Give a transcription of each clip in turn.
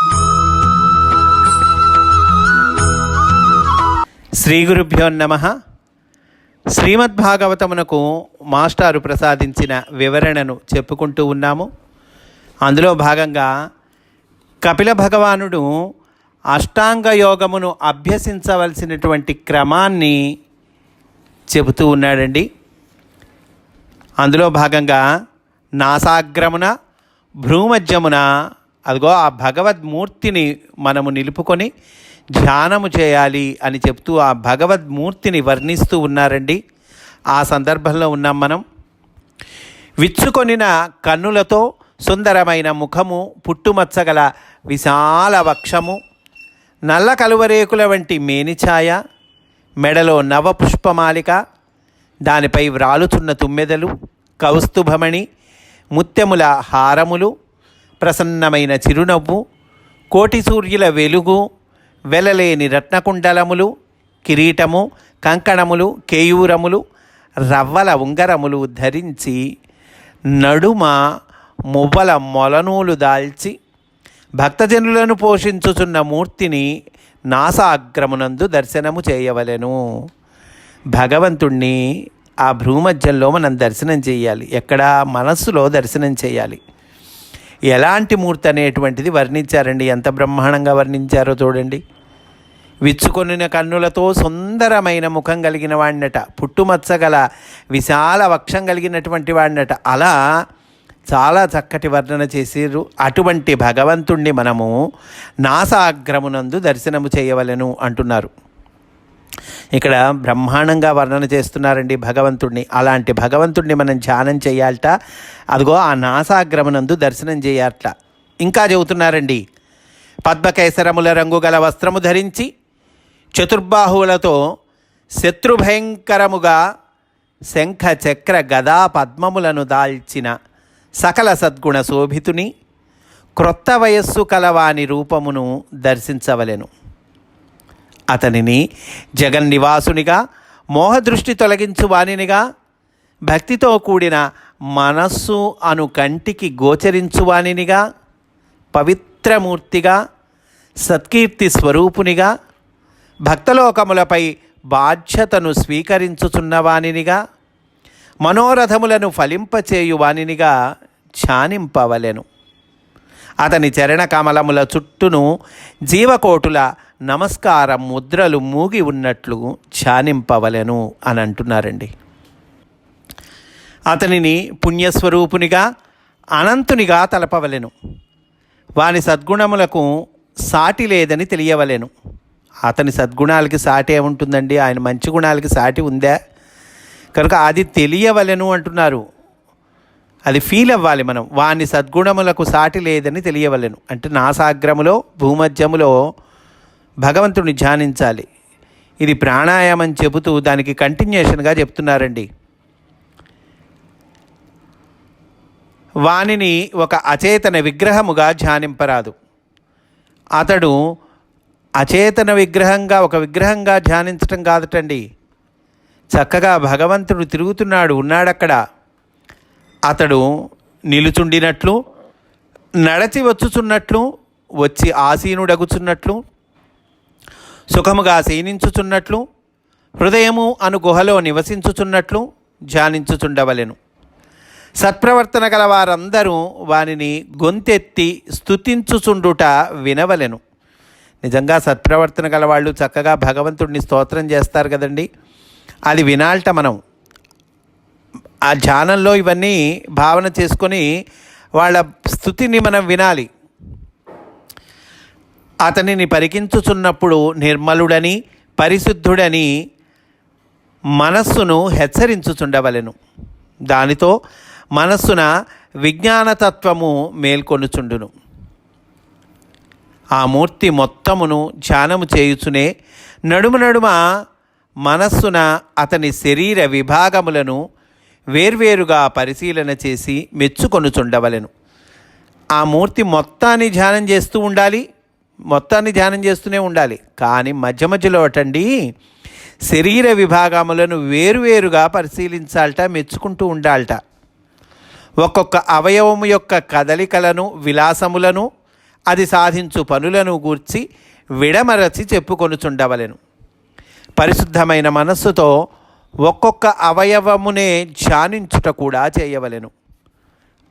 శ్రీ గురుభ్యో నమ. శ్రీమద్భాగవతమునకు మాస్టారు ప్రసాదించిన వివరణను చెప్పుకుంటూ ఉన్నాము. అందులో భాగంగా కపిల భగవానుడు అష్టాంగ యోగమును అభ్యసించవలసినటువంటి క్రమాన్ని చెబుతూ ఉన్నాడండి. అందులో భాగంగా నాసాగ్రమున భ్రూమధ్యమున అదిగో ఆ భగవద్మూర్తిని మనము నిలుపుకొని ధ్యానము చేయాలి అని చెప్తూ ఆ భగవద్మూర్తిని వర్ణిస్తూ ఉన్నారండి. ఆ సందర్భంలో ఉన్నాం మనం. విచ్చుకొనిన కన్నులతో సుందరమైన ముఖము పుట్టుమచ్చగల విశాల వక్షము నల్ల కలువరేకుల వంటి మేనిఛాయ మెడలో నవపుష్పమాలిక దానిపై వ్రాలుచున్న తుమ్మెదలు కౌస్తుభమణి ముత్యముల హారములు ప్రసన్నమైన చిరునవ్వు కోటి సూర్యుల వెలుగు వెలలేని రత్నకుండలములు కిరీటము కంకణములు కేయూరములు రవ్వల ఉంగరములు ధరించి నడుమ మువ్వల మొలనూలు దాల్చి భక్తజనులను పోషించుచున్న మూర్తిని నాసాగ్రమునందు దర్శనము చేయవలెను. భగవంతుణ్ణి ఆ భ్రూమధ్యంలో మనం దర్శనం చేయాలి. ఎక్కడ మనస్సులో దర్శనం చేయాలి. ఎలాంటి మూర్తి అనేటువంటిది వర్ణించారండి? ఎంత బ్రహ్మాండంగా వర్ణించారో చూడండి. విచ్చుకొనిన కన్నులతో సుందరమైన ముఖం కలిగిన వాడినట. పుట్టుమచ్చగల విశాల వక్షం కలిగినటువంటి వాడినట. అలా చాలా చక్కటి వర్ణన చేసిర్రు. అటువంటి భగవంతుణ్ణి మనము నాసాగ్రమునందు దర్శనము చేయవలెను అంటున్నారు. ఇక్కడ బ్రహ్మాండంగా వర్ణన చేస్తున్నారండి భగవంతుణ్ణి. అలాంటి భగవంతుణ్ణి మనం ధ్యానం చేయాలట. అదిగో ఆ నాసాగ్రమునందు దర్శనం చేయాలట. ఇంకా చెబుతున్నారండి. పద్మకేసరముల రంగు గల వస్త్రము ధరించి చతుర్బాహువులతో శత్రుభయంకరముగా శంఖ చక్ర గదా పద్మములను దాల్చిన సకల సద్గుణ శోభితుని క్రొత్త వయస్సు కలవాని రూపమును దర్శించవలెను. అతనిని జగన్నివాసునిగా మోహదృష్టి తొలగించు వానినిగా భక్తితో కూడిన మనస్సు అను కంటికి గోచరించు వానినిగా పవిత్రమూర్తిగా సత్కీర్తి స్వరూపునిగా భక్తలోకములపై బాధ్యతను స్వీకరించుచున్నవానినిగా మనోరథములను ఫలింపచేయువానినిగా ఛానింపవలెను అతని చరణ కమలముల చుట్టూను జీవకోటుల నమస్కారం ముద్రలు మూగి ఉన్నట్లు ధ్యానింపవలెను అని అంటున్నారండి. అతనిని పుణ్యస్వరూపునిగా అనంతునిగా తలపవలెను. వాని సద్గుణములకు సాటి లేదని తెలియవలెను. అతని సద్గుణాలకి సాటి ఏముంటుందండి? ఆయన మంచి గుణాలకి సాటి ఉందా? కనుక అది తెలియవలెను అంటున్నారు. అది ఫీల్ అవ్వాలి మనం. వాని సద్గుణములకు సాటి లేదని తెలియవలెను. అంటే నాసాగ్రములో భూమధ్యములో భగవంతుని ధ్యానించాలి. ఇది ప్రాణాయామం చెబుతూ దానికి కంటిన్యూషన్గా చెప్తున్నారండి. వానిని ఒక అచేతన విగ్రహముగా ధ్యానింపరాదు. అతడు అచేతన విగ్రహంగా ఒక విగ్రహంగా ధ్యానించటం కాదటండి. చక్కగా భగవంతుడు తిరుగుతున్నాడు ఉన్నాడక్కడ. అతడు నిలుచుండినట్లు నడచి వచ్చుచున్నట్లు వచ్చి ఆసీనుడగుచున్నట్లు సుఖముగా శయనించుచున్నట్లు హృదయము అను గుహలో నివసించుచున్నట్లు ధ్యానించుచుండవలెను. సత్ప్రవర్తన గల వారందరూ వానిని గొంతెత్తి స్థుతించుచుండుట వినవలెను. నిజంగా సత్ప్రవర్తన గల వాళ్ళు చక్కగా భగవంతుడిని స్తోత్రం చేస్తారు కదండి. అది వినాలట మనం. ఆ ధ్యానంలో ఇవన్నీ భావన చేసుకొని వాళ్ళ స్థుతిని మనం వినాలి. అతనిని పరికించుచున్నప్పుడు నిర్మలుడని పరిశుద్ధుడని మనస్సును హెచ్చరించుచుండవలెను. దానితో మనస్సున విజ్ఞానతత్వము మేల్కొనుచుండును. ఆ మూర్తి మొత్తమును ధ్యానము చేయుచునే నడుమ నడుమ మనస్సున అతని శరీర విభాగములను వేర్వేరుగా పరిశీలన చేసి మెచ్చుకొనుచుండవలెను. ఆ మూర్తి మొత్తాన్ని ధ్యానం చేస్తూ ఉండాలి. మొత్తాన్ని ధ్యానం చేస్తూనే ఉండాలి. కానీ మధ్య మధ్యలో అటండి శరీర విభాగములను వేరువేరుగా పరిశీలించాలట మెచ్చుకుంటూ ఉండాలట. ఒక్కొక్క అవయవము యొక్క కదలికలను విలాసములను అది సాధించు పనులను గూర్చి విడమరచి చెప్పుకొనుచుండవలెను. పరిశుద్ధమైన మనస్సుతో ఒక్కొక్క అవయవమునే ధ్యానించుట కూడా చేయవలెను.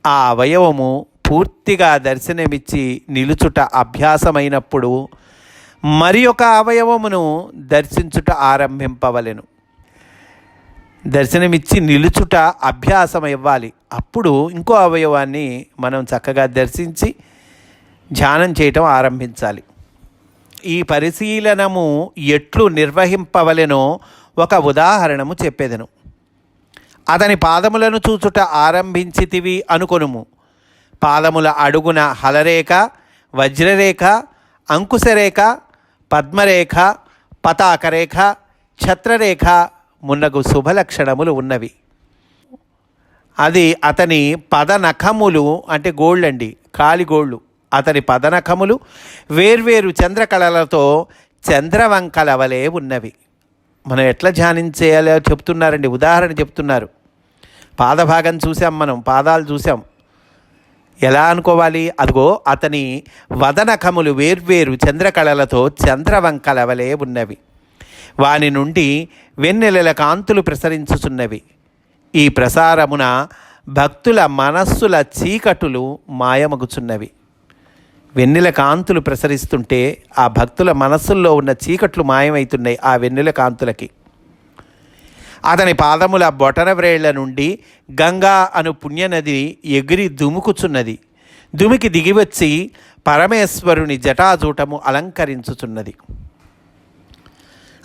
ఆ అవయవము పూర్తిగా దర్శనమిచ్చి నిలుచుట అభ్యాసమైనప్పుడు మరి ఒక అవయవమును దర్శించుట ఆరంభింపవలెను. దర్శనమిచ్చి నిలుచుట అభ్యాసం ఇవ్వాలి అప్పుడు ఇంకో అవయవాన్ని మనం చక్కగా దర్శించి ధ్యానం చేయటం ఆరంభించాలి. ఈ పరిశీలనము ఎట్లు నిర్వహింపవలెనో ఒక ఉదాహరణము చెప్పేదను. అతని పాదములను చూచుట ఆరంభించితివి అనుకొనుము. పాదముల అడుగున హలరేఖ వజ్రరేఖ అంకుశరేఖ పద్మరేఖ పతాకరేఖ ఛత్రరేఖ మున్నగు శుభలక్షణములు ఉన్నవి. అది అతని పదనఖములు అంటే గోల్డ్ అండి కాలిగోళ్ళు అతని పదనఖములు వేర్వేరు చంద్రకళలతో చంద్రవంకల వలె ఉన్నవి. మనం ఎట్లా ధ్యానించేయాలో చెప్తున్నారండి ఉదాహరణ చెప్తున్నారు. పాదభాగం చూసాం మనం పాదాలు చూసాం. ఎలా అనుకోవాలి? అదిగో అతని వదనకములు వేర్వేరు చంద్రకళలతో చంద్రవంకల వలె ఉన్నవి. వాని నుండి వెన్నెలల కాంతులు ప్రసరించుచున్నవి. ఈ ప్రసారమున భక్తుల మనస్సుల చీకటులు మాయమగుచున్నవి. వెన్నెల కాంతులు ప్రసరిస్తుంటే ఆ భక్తుల మనస్సుల్లో ఉన్న చీకట్లు మాయమవుతున్నాయి ఆ వెన్నెల కాంతులకి. అతని పాదముల బొటన వ్రేళ్ళ నుండి గంగా అను పుణ్యనది ఎగిరి దుముకుచున్నది. దుమికి దిగివచ్చి పరమేశ్వరుని జటాజూటము అలంకరించుచున్నది.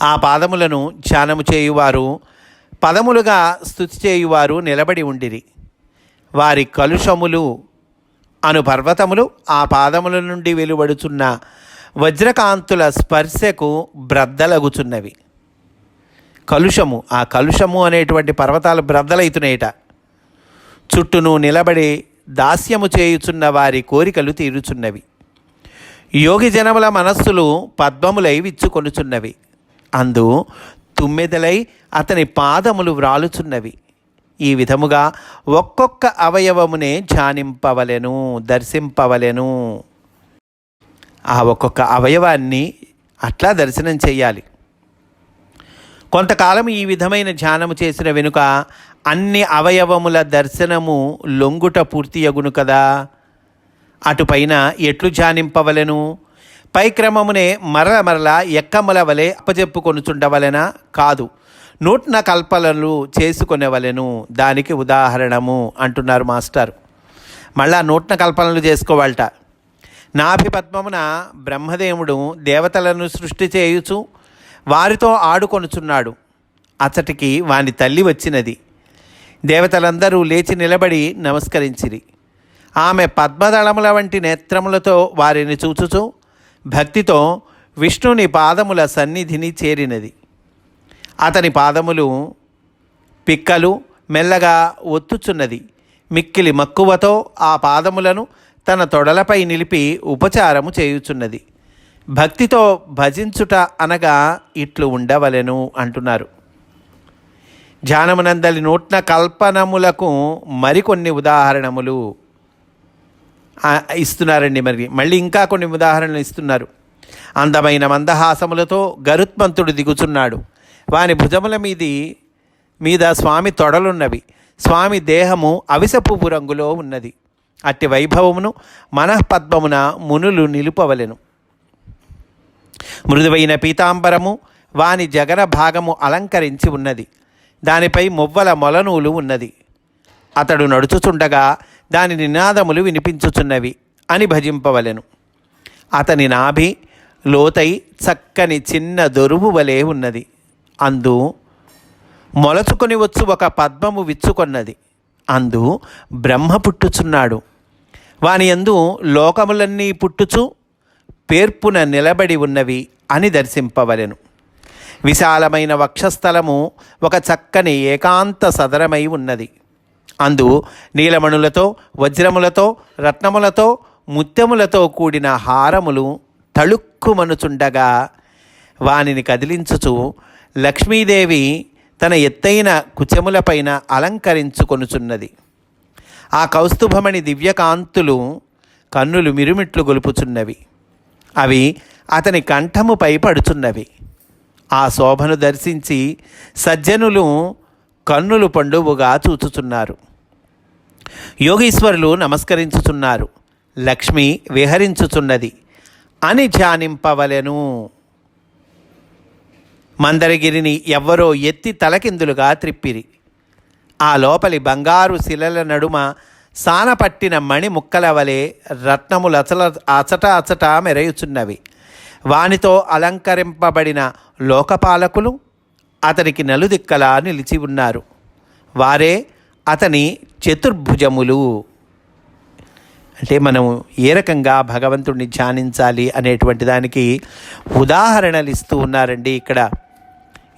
ఆ పాదములను ధ్యానము చేయువారు పదములుగా స్థుతి చేయువారు నిలబడి ఉండిరి. వారి కలుషములు అను పర్వతములు ఆ పాదముల నుండి వెలువడుచున్న వజ్రకాంతుల స్పర్శకు బ్రద్దలగుచున్నవి. కలుషము. ఆ కలుషము అనేటువంటి పర్వతాలు బ్రద్దలైతున్నాయిట. చుట్టూను నిలబడి దాస్యము చేయుచున్న వారి కోరికలు తీరుచున్నవి. యోగి జనముల మనస్సులు పద్మములై విచ్చుకొనుచున్నవి. అందు తుమ్మెదలై అతని పాదములు వ్రాలుచున్నవి. ఈ విధముగా ఒక్కొక్క అవయవమునే ధ్యానింపవలెను దర్శింపవలెను. ఆ ఒక్కొక్క అవయవాన్ని అట్లా దర్శనం చేయాలి కొంతకాలం ఈ విధమైన ధ్యానము చేసిన వెనుక అన్ని అవయవముల దర్శనము లొంగుట పూర్తియగును కదా. అటుపైన ఎట్లు ధ్యానింపవలెను? పై క్రమమునే మరల మరల ఎక్కముల వలె అప్పజెప్పుకొనుచుండవలెనా? కాదు. నూట్న కల్పనలు చేసుకునేవలెను. దానికి ఉదాహరణము అంటున్నారు మాస్టర్. మళ్ళా నూట్న కల్పనలు చేసుకోవాలట. నాభిపద్మమున బ్రహ్మదేవుడు దేవతలను సృష్టి చేయుచు వారితో ఆడుకొనుచున్నాడు. అతటికి వాని తల్లి వచ్చినది. దేవతలందరూ లేచి నిలబడి నమస్కరించిరి. ఆమె పద్మదళముల వంటి నేత్రములతో వారిని చూచుచు భక్తితో విష్ణుని పాదముల సన్నిధిని చేరినది. అతని పాదములు పిక్కలు మెల్లగా ఒత్తుచున్నది. మిక్కిలి మక్కువతో ఆ పాదములను తన తొడలపై నిలిపి ఉపచారము చేయుచున్నది. భక్తితో భజించుట అనగా ఇట్లు ఉండవలెను అంటున్నారు. ధ్యానమునందలి నూట్న కల్పనములకు మరికొన్ని ఉదాహరణములు ఇస్తున్నారండి మరి. మళ్ళీ ఇంకా కొన్ని ఉదాహరణలు ఇస్తున్నారు. అందమైన మందహాసములతో గరుత్మంతుడు దిగుచున్నాడు. వాని భుజముల మీది మీద స్వామి తొడలున్నవి. స్వామి దేహము అవిసపువ్వు రంగులో ఉన్నది. అట్టి వైభవమును మనఃపద్మమున మునులు నిలుపవలెను. మృదువైన పీతాంబరము వాని జగన భాగము అలంకరించి ఉన్నది. దానిపై మువ్వల మొలనూలు ఉన్నది. అతడు నడుచుచుండగా దాని నినాదములు వినిపించుచున్నవి అని భజింపవలెను. అతని నాభి లోతై చక్కని చిన్న దొరువు వలె ఉన్నది. అందు మొలచుకొని వచ్చు ఒక పద్మము విచ్చుకొన్నది. అందు బ్రహ్మ పుట్టుచున్నాడు. వాని యందు లోకములన్నీ పుట్టుచు పేర్పున నిలబడి ఉన్నవి అని దర్శింపవలెను. విశాలమైన వక్షస్థలము ఒక చక్కని ఏకాంత సదరమై ఉన్నది. అందు నీలమణులతో వజ్రములతో రత్నములతో ముత్యములతో కూడిన హారములు తళుక్కుమనుచుండగా వానిని కదిలించుచు లక్ష్మీదేవి తన ఎత్తైన కుచెములపైన అలంకరించుకొనుచున్నది. ఆ కౌస్తుభమణి దివ్యకాంతులు కన్నులు మిరుమిట్లు గొలుపుచున్నవి. అవి అతని కంఠముపై పడుచున్నవి ఆ శోభను దర్శించి సజ్జనులు కన్నులు పండువుగా చూచుచున్నారు. యోగీశ్వరులు నమస్కరించుచున్నారు. లక్ష్మి విహరించుచున్నది. అని ధ్యానింపవలెను. మందరగిరిని ఎవ్వరో ఎత్తి తలకిందులుగా త్రిప్పిరి. ఆ లోపలి బంగారు శిలల నడుమ సానపట్టిన మణి ముక్కల వలె రత్నములు అచల అచట అచట మెరయుచున్నవి. వానితో అలంకరింపబడిన లోకపాలకులు అతనికి నలుదిక్కలా నిలిచి ఉన్నారు. వారే అతని చతుర్భుజములు. అంటే మనం ఏ రకంగా భగవంతుడిని ధ్యానించాలి అనేటువంటి దానికి ఉదాహరణలు ఇస్తూ ఉన్నారండి ఇక్కడ.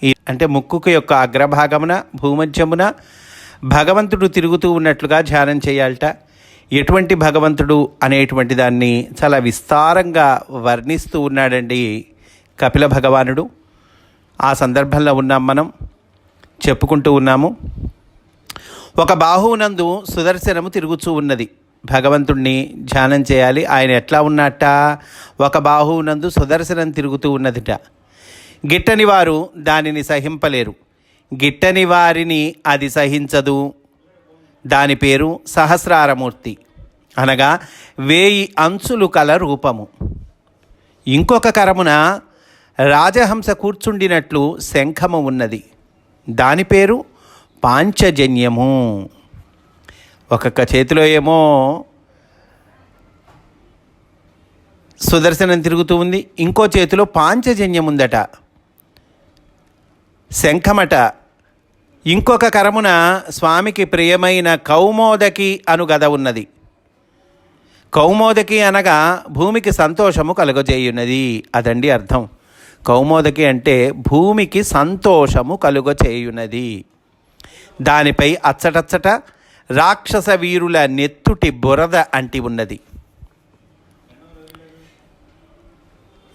ఈ అంటే ముక్కుకు యొక్క అగ్రభాగమున భూమధ్యమున భగవంతుడు తిరుగుతూ ఉన్నట్లుగా ధ్యానం చేయాలట. ఎటువంటి భగవంతుడు అనేటువంటి దాన్ని చాలా విస్తారంగా వర్ణిస్తూ ఉన్నాడండి కపిల భగవానుడు. ఆ సందర్భంలో ఉన్నాం మనం చెప్పుకుంటూ ఉన్నాము. ఒక బాహువునందు సుదర్శనము తిరుగుతూ ఉన్నది. భగవంతుణ్ణి ధ్యానం చేయాలి. ఆయన ఎట్లా ఉన్నట్ట ఒక బాహువునందు సుదర్శనం తిరుగుతూ ఉన్నదిట. గిట్టని వారు దానిని సహింపలేరు. గిట్టని వారిని అది సహించదు దాని పేరు సహస్రారమూర్తి. అనగా వేయి అంచులు కల రూపము. ఇంకొక కరమున రాజహంస కూర్చుండినట్లు శంఖము ఉన్నది. దాని పేరు పాంచజన్యము. ఒక్కొక్క చేతిలో ఏమో సుదర్శనం తిరుగుతూ ఉంది. ఇంకో చేతిలో పాంచజన్యం ఉందట శంఖమట. ఇంకొక కరమున స్వామికి ప్రియమైన కౌమోదకి అను గద ఉన్నది. కౌమోదకి అనగా భూమికి సంతోషము కలుగజేయున్నది. అదండి అర్థం. కౌమోదకి అంటే భూమికి సంతోషము కలుగచేయున్నది దానిపై అచ్చటచ్చట రాక్షస వీరుల నెత్తుటి బురద అంటి ఉన్నది.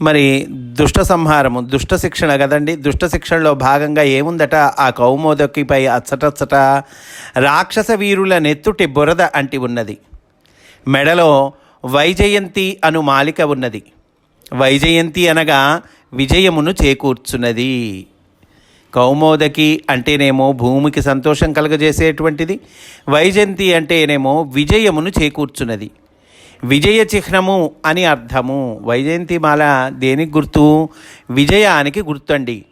మరి దుష్ట సంహారము దుష్ట శిక్షణ కదండి. దుష్ట శిక్షణలో భాగంగా ఏముందట? ఆ కౌమోదకిపై అచ్చటచ్చట రాక్షస వీరుల నెత్తుటి బురద అంటి ఉన్నది. మెడలో వైజయంతి అను మాలిక ఉన్నది. వైజయంతి అనగా విజయమును చేకూర్చున్నది. కౌమోదకి అంటేనేమో భూమికి సంతోషం కలగజేసేటువంటిది. వైజయంతి అంటేనేమో విజయమును చేకూర్చున్నది. విజయ చిహ్నము అని అర్థము. వైజయంతిమాల దేనికి గుర్తు? విజయానికి గుర్తండి.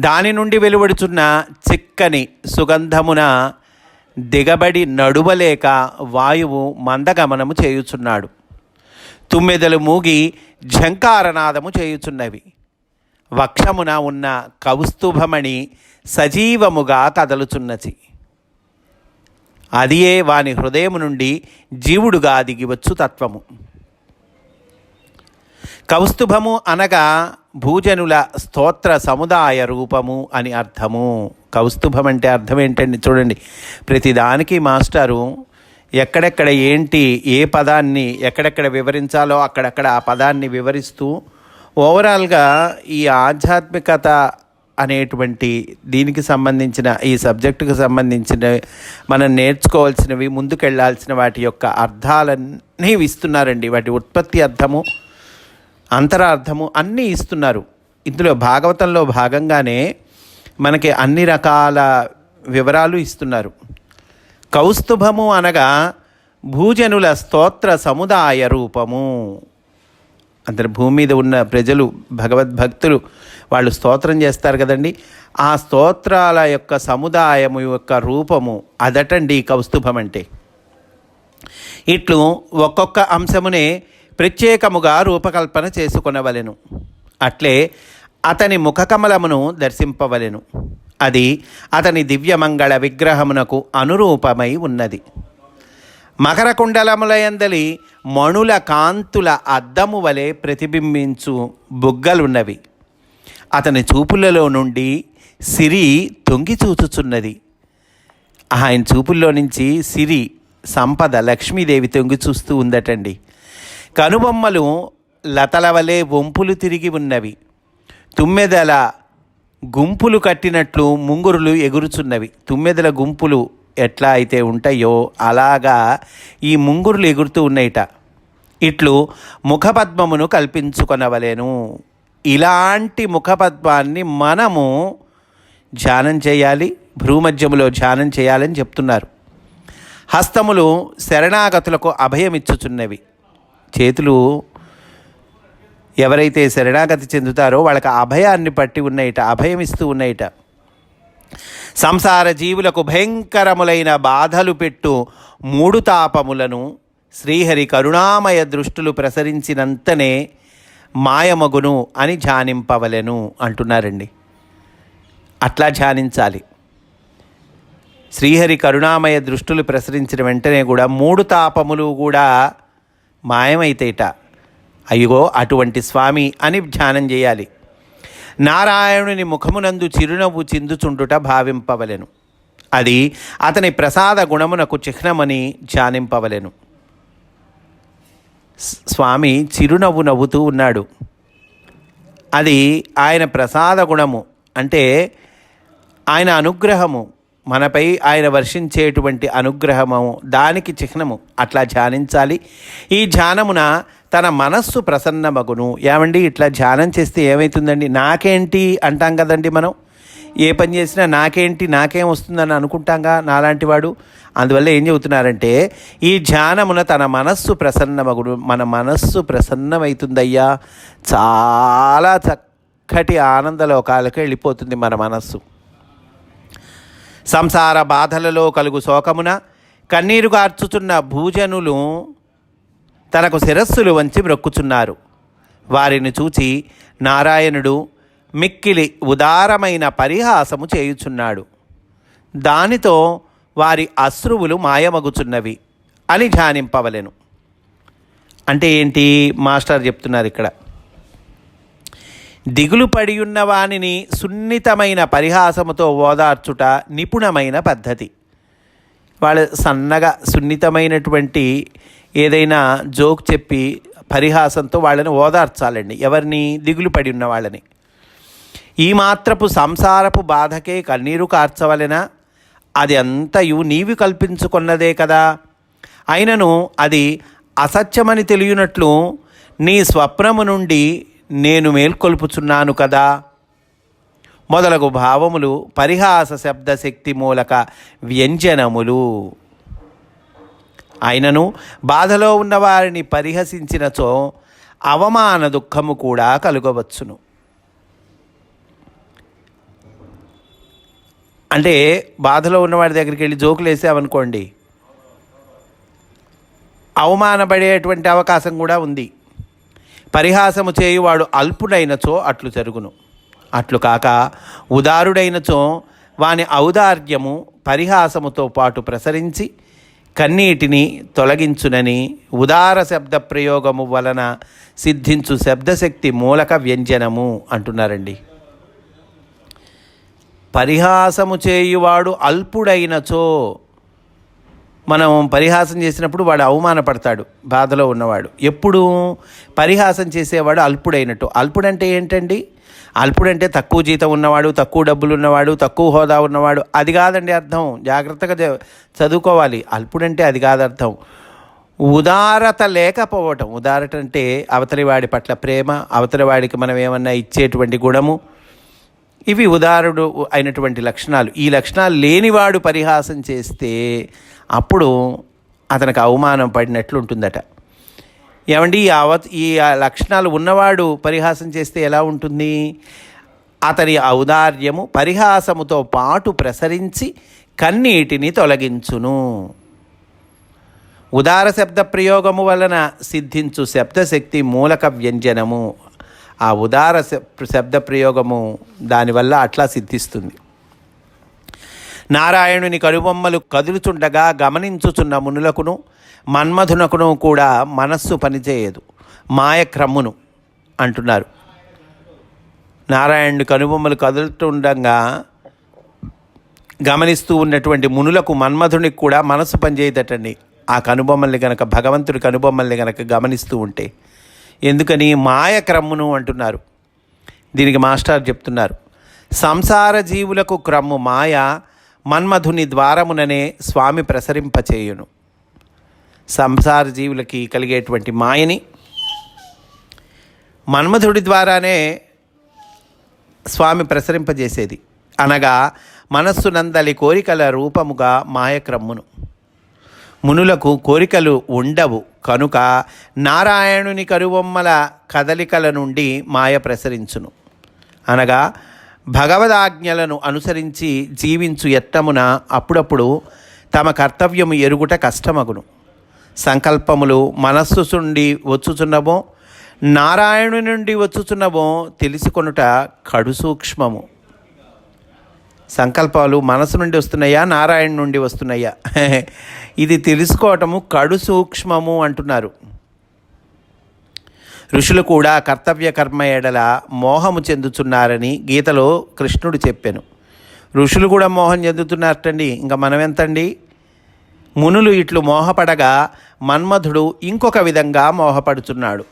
దాని నుండి వెలువడుచున్న చిక్కని సుగంధమున దిగబడి నడువలేక వాయువు మందగమనము చేయుచున్నాడు. తుమ్మెదలు మూగి ఝంకారనాదము చేయుచున్నవి. వక్షమున ఉన్న కౌస్తుభమణి సజీవముగా కదలుచున్నది అదియే వాని హృదయము నుండి జీవుడుగా దిగివచ్చు తత్వము. కౌస్తుభము అనగా భూజనుల స్తోత్ర సముదాయ రూపము అని అర్థము. కౌస్తుభం అంటే అర్థం ఏంటండి చూడండి. ప్రతిదానికి మాస్టారు ఎక్కడెక్కడ ఏంటి ఏ పదాన్ని ఎక్కడెక్కడ వివరించాలో అక్కడక్కడ ఆ పదాన్ని వివరిస్తూ ఓవరాల్గా ఈ ఆధ్యాత్మికత అనేటువంటి దీనికి సంబంధించిన ఈ సబ్జెక్టుకు సంబంధించిన మనం నేర్చుకోవాల్సినవి ముందుకెళ్ళాల్సిన వాటి యొక్క అర్థాలన్నీ ఇస్తున్నారండి. వాటి ఉత్పత్తి అర్థము అంతరార్థము అన్నీ ఇస్తున్నారు. ఇందులో భాగవతంలో భాగంగానే మనకి అన్ని రకాల వివరాలు ఇస్తున్నారు. కౌస్తుభము అనగా భూజనుల స్తోత్ర సముదాయ రూపము. అందరి భూమి మీద ఉన్న ప్రజలు భగవద్భక్తులు వాళ్ళు స్తోత్రం చేస్తారు కదండి. ఆ స్తోత్రాల యొక్క సముదాయము యొక్క రూపము అదటండి కౌస్తుభం అంటే ఇట్లు ఒక్కొక్క అంశమునే ప్రత్యేకముగా రూపకల్పన చేసుకొనవలెను. అట్లే అతని ముఖకమలమును దర్శింపవలెను. అది అతని దివ్యమంగళ విగ్రహమునకు అనురూపమై ఉన్నది. మకర కుండలములయందలి మణుల కాంతుల అద్దము వలె ప్రతిబింబించు బుగ్గలున్నవి. అతని చూపులలో నుండి సిరి తొంగి చూచుచున్నది. ఆయన చూపుల్లో నుంచి సిరి సంపద లక్ష్మీదేవి తొంగి చూస్తూ ఉందటండి. కనుబొమ్మలు లతల వలె వంపులు తిరిగి ఉన్నవి. తుమ్మెదల గుంపులు కట్టినట్లు ముంగురులు ఎగురుచున్నవి. తుమ్మెదల గుంపులు ఎట్లా అయితే ఉంటాయో అలాగా ఈ ముంగురులు ఎగురుతూ ఉన్నాయిట. ఇట్లు ముఖపద్మమును కల్పించుకొనవలేను. ఇలాంటి ముఖపద్మాన్ని మనము ధ్యానం చేయాలి భ్రూమధ్యములో ధ్యానం చేయాలని చెప్తున్నారు. హస్తములు శరణాగతులకు అభయమిచ్చుచున్నవి. చేతులు ఎవరైతే శరణాగతి చెందుతారో వాళ్ళకి అభయాన్ని పట్టి ఉన్నయిట అభయమిస్తూ ఉన్నయిట. సంసార జీవులకు భయంకరములైన బాధలు పెట్టు మూడు తాపములను శ్రీహరి కరుణామయ దృష్టులు ప్రసరించినంతనే మాయమగును అని ధ్యానింపవలెను అంటున్నారండి. అట్లా ధ్యానించాలి. శ్రీహరి కరుణామయ దృష్టులు ప్రసరించిన వెంటనే కూడా మూడు తాపములు కూడా మాయమైతేట అయ్యో అటువంటి స్వామి అని ధ్యానం చేయాలి. నారాయణుని ముఖమునందు చిరునవ్వు చిందుచుండుట భావింపవలెను. అది అతని ప్రసాద గుణమునకు చిహ్నమని ధ్యానింపవలెను స్వామి చిరునవ్వు నవ్వుతూ ఉన్నాడు. అది ఆయన ప్రసాద గుణము అంటే ఆయన అనుగ్రహము మనపై ఆయన వర్షించేటువంటి అనుగ్రహము దానికి చిహ్నము అట్లా ధ్యానించాలి. ఈ ధ్యానమున తన మనస్సు ప్రసన్నమగును. ఏమండి? ఇట్లా ధ్యానం చేస్తే ఏమవుతుందండి నాకేంటి అంటాం కదండి మనం. ఏ పని చేసినా నాకేంటి నాకేం వస్తుందని అనుకుంటాంగా నాలాంటి వాడు. అందువల్ల ఏం చెబుతున్నారంటే ఈ ధ్యానమున తన మనస్సు ప్రసన్నమగును. మన మనస్సు ప్రసన్నమవుతుందయ్యా చాలా చక్కటి ఆనందలోకాలకు వెళ్ళిపోతుంది మన మనస్సు. సంసార బాధలలో కలుగు శోకమున కన్నీరు కార్చుచున్న భూజనులు తనకు శిరస్సులు వంచి మ్రొక్కుచున్నారు. వారిని చూచి నారాయణుడు మిక్కిలి ఉదారమైన పరిహాసము చేయుచున్నాడు. దానితో వారి అశ్రువులు మాయమగుచున్నవి అని ధ్యానింపవలెను. అంటే ఏంటి? మాస్టర్ చెప్తున్నారు ఇక్కడ. దిగులు పడి ఉన్న వానిని సున్నితమైన పరిహాసముతో ఓదార్చుట నిపుణమైన పద్ధతి. వాళ్ళు సన్నగా సున్నితమైనటువంటి ఏదైనా జోక్ చెప్పి పరిహాసంతో వాళ్ళని ఓదార్చాలండి. ఎవరిని దిగులు పడి ఉన్న వాళ్ళని. ఈ మాత్రపు సంసారపు బాధకే కన్నీరు కార్చవలెనా? అది అంతయు నీవి కల్పించుకున్నదే కదా. అయినను అది అసత్యమని తెలియనట్లు నీ స్వప్నము నుండి నేను మేల్కొల్పుచున్నాను కదా. మొదలగు భావములు పరిహాస శబ్ద శక్తి మూలక వ్యంజనములు. ఆయనను బాధలో ఉన్న వారిని పరిహసించినచో అవమాన దుఃఖము కూడా కలుగవచ్చును. అంటే బాధలో ఉన్నవాడి దగ్గరికి వెళ్ళి జోకులు వేసామనుకోండి అవమానపడేటువంటి అవకాశం కూడా ఉంది. పరిహాసము చేయువాడు అల్పుడైనచో అట్లు జరుగును. అట్లు కాక ఉదారుడైనచో వాని ఔదార్యము పరిహాసముతో పాటు ప్రసరించి కన్నీటిని తొలగించునని ఉదార శబ్ద ప్రయోగము వలన సిద్ధించు శబ్దశక్తి మూలక వ్యంజనము అంటున్నారండి. పరిహాసము చేయువాడు అల్పుడైనచో మనం పరిహాసం చేసినప్పుడు వాడు అవమానపడతాడు బాధలో ఉన్నవాడు. ఎప్పుడు పరిహాసం చేసేవాడు అల్పుడైనట్టు. అల్పుడంటే ఏంటండి? అల్పుడంటే తక్కువ జీతం ఉన్నవాడు తక్కువ డబ్బులు ఉన్నవాడు తక్కువ హోదా ఉన్నవాడు. అది కాదండి అర్థం. జాగ్రత్తగా చదువుకోవాలి. అల్పుడంటే అది కాదు అర్థం. ఉదారత లేకపోవటం. ఉదారత అంటే అవతలివాడి పట్ల ప్రేమ అవతలివాడికి మనం ఏమన్నా ఇచ్చేటువంటి గుణము ఇవి ఉదారుడు అయినటువంటి లక్షణాలు. ఈ లక్షణాలు లేనివాడు పరిహాసం చేస్తే అప్పుడు అతనికి అవమానం పడినట్లు ఉంటుందట. ఏమండి ఈ అవ ఈ లక్షణాలు ఉన్నవాడు పరిహాసం చేస్తే ఎలా ఉంటుంది? అతని ఔదార్యము పరిహాసముతో పాటు ప్రసరించి కన్నీటిని తొలగించును. ఉదార శబ్ద ప్రయోగము వలన సిద్ధించు శబ్దశక్తి మూలక వ్యంజనము. ఆ ఉదార శబ్ద ప్రయోగము దానివల్ల అట్లా సిద్ధిస్తుంది. నారాయణుని కనుబొమ్మలు కదులుచుండగా గమనించుచున్న మునులకును మన్మధునకును కూడా మనస్సు పనిచేయదు. మాయక్రమ్మును అంటున్నారు. నారాయణుని కనుబొమ్మలు కదులుతుండగా గమనిస్తూ ఉన్నటువంటి మునులకు మన్మధునికి కూడా మనసు పనిచేయదటండి. ఆ కనుబొమ్మల్ని గనక భగవంతుడి కనుబొమ్మల్ని గనక గమనిస్తూ ఉంటే ఎందుకని మాయ క్రమ్మును అంటున్నారు. దీనికి మాస్టర్ చెప్తున్నారు. సంసార జీవులకు క్రమ్ము మాయ మన్మధుని ద్వారముననే స్వామి ప్రసరింపచేయును. సంసార జీవులకి కలిగేటువంటి మాయని మన్మధుడి ద్వారానే స్వామి ప్రసరింపజేసేది. అనగా మనస్సునందలి కోరికల రూపముగా మాయక్రమ్మును మునులకు కోరికలు ఉండవు. కనుక నారాయణుని కరువొమ్మల కదలికల నుండి మాయ ప్రసరించును. అనగా భగవదాజ్ఞలను అనుసరించి జీవించు ఎత్తమున అప్పుడప్పుడు తమ కర్తవ్యము ఎరుగుట కష్టమగును. సంకల్పములు మనస్సు నుండి వచ్చుచున్నవో నారాయణుని నుండి వచ్చుచున్నవో తెలుసుకొనుట కడు సూక్ష్మము. సంకల్పాలు మనసు నుండి వస్తున్నాయా? నారాయణ నుండి వస్తున్నాయా? ఇది తెలుసుకోవటము కడు సూక్ష్మము అంటున్నారు. ఋషులు కూడా కర్తవ్య కర్మ ఎడల మోహము చెందుతున్నారని గీతలో కృష్ణుడు చెప్పాను. ఋషులు కూడా మోహం చెందుతున్నారటండి. ఇంకా మనం ఎంతండి మునులు ఇట్లు మోహపడగా మన్మధుడు ఇంకొక విధంగా మోహపడుచున్నాడు.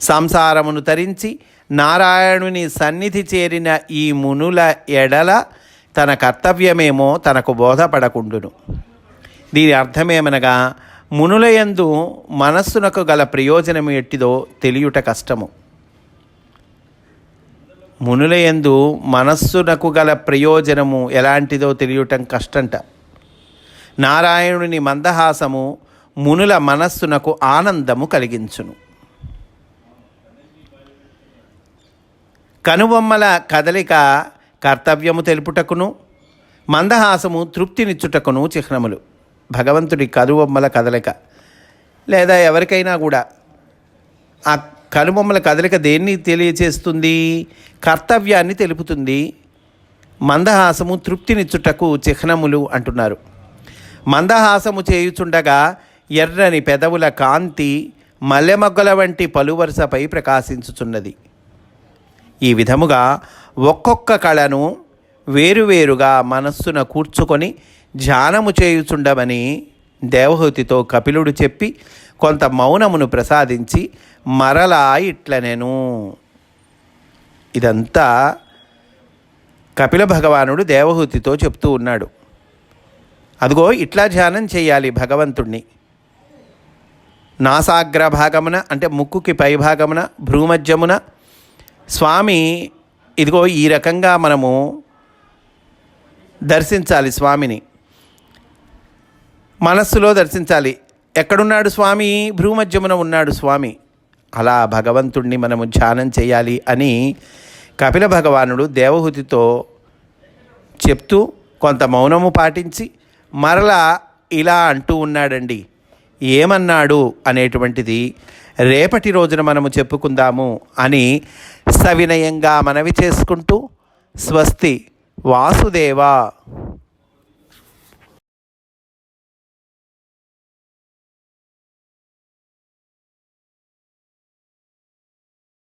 సంసారమును తరించి నారాయణుని సన్నిధి చేరిన ఈ మునుల ఎడల తన కర్తవ్యమేమో తనకు బోధపడకుండును. దీని అర్థమేమనగా మునులయందు మనస్సునకు గల ప్రయోజనము ఎట్టిదో తెలియుట కష్టము. మునులయందు మనస్సునకు గల ప్రయోజనము ఎలాంటిదో తెలియటం కష్టంట. నారాయణుని మందహాసము మునుల మనస్సునకు ఆనందము కలిగించును. కనుబొమ్మల కదలిక కర్తవ్యము తెలుపుటకును మందహాసము తృప్తినిచ్చుటకును చిహ్నములు. భగవంతుడి కరుబొమ్మల కదలిక. లేదా ఎవరికైనా కూడా ఆ కనుబొమ్మల కదలిక దేన్ని తెలియచేస్తుంది? కర్తవ్యాన్ని తెలుపుతుంది. మందహాసము తృప్తినిచ్చుటకు చిహ్నములు అంటున్నారు. మందహాసము చేయుచుండగా ఎర్రని పెదవుల కాంతి మల్లెమొగ్గల వంటి పలువరుసపై ప్రకాశించుచున్నది. ఈ విధముగా ఒక్కొక్క కళను వేరువేరుగా మనస్సున కూర్చుకొని ధ్యానము చేయుచుండమని దేవహూతితో కపిలుడు చెప్పి కొంత మౌనమును ప్రసాదించి మరలా ఇట్లనెను. ఇదంతా కపిల భగవానుడు దేవహూతితో చెప్తూ ఉన్నాడు. అదిగో ఇట్లా ధ్యానం చేయాలి భగవంతుణ్ణి. నాసాగ్ర భాగమున అంటే ముక్కుకి పై భాగమున భ్రూమధ్యమున స్వామి ఇదిగో ఈ రకంగా మనము దర్శించాలి స్వామిని. మనస్సులో దర్శించాలి. ఎక్కడున్నాడు స్వామి? భ్రూమధ్యమున ఉన్నాడు స్వామి. అలా భగవంతుణ్ణి మనము ధ్యానం చేయాలి అని కపిల భగవానుడు దేవహుతితో చెప్తూ కొంత మౌనము పాటించి మరలా ఇలా అంటూ ఉన్నాడండి. ఏమన్నాడు అనేటువంటిది రేపటి రోజున మనము చెప్పుకుందాము అని సవినయంగా మనవి చేసుకుంటూ స్వస్తి వాసుదేవా.